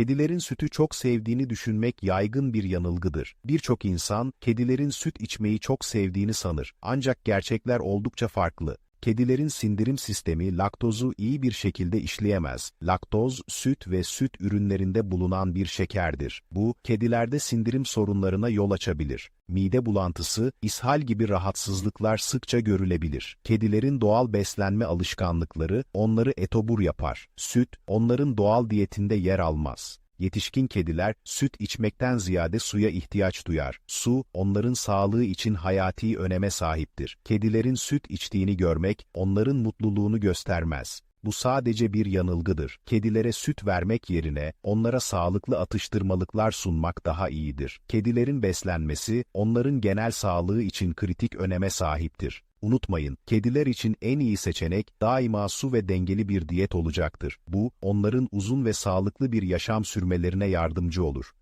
Kedilerin sütü çok sevdiğini düşünmek yaygın bir yanılgıdır. Birçok insan, kedilerin süt içmeyi çok sevdiğini sanır. Ancak gerçekler oldukça farklı. Kedilerin sindirim sistemi laktozu iyi bir şekilde işleyemez. Laktoz, süt ve süt ürünlerinde bulunan bir şekerdir. Bu, kedilerde sindirim sorunlarına yol açabilir. Mide bulantısı, ishal gibi rahatsızlıklar sıkça görülebilir. Kedilerin doğal beslenme alışkanlıkları onları etobur yapar. Süt, onların doğal diyetinde yer almaz. Yetişkin kediler süt içmekten ziyade suya ihtiyaç duyar. Su, onların sağlığı için hayati öneme sahiptir. Kedilerin süt içtiğini görmek, onların mutluluğunu göstermez. Bu sadece bir yanılgıdır. Kedilere süt vermek yerine onlara sağlıklı atıştırmalıklar sunmak daha iyidir. Kedilerin beslenmesi, onların genel sağlığı için kritik öneme sahiptir. Unutmayın, kediler için en iyi seçenek daima su ve dengeli bir diyet olacaktır. Bu, onların uzun ve sağlıklı bir yaşam sürmelerine yardımcı olur.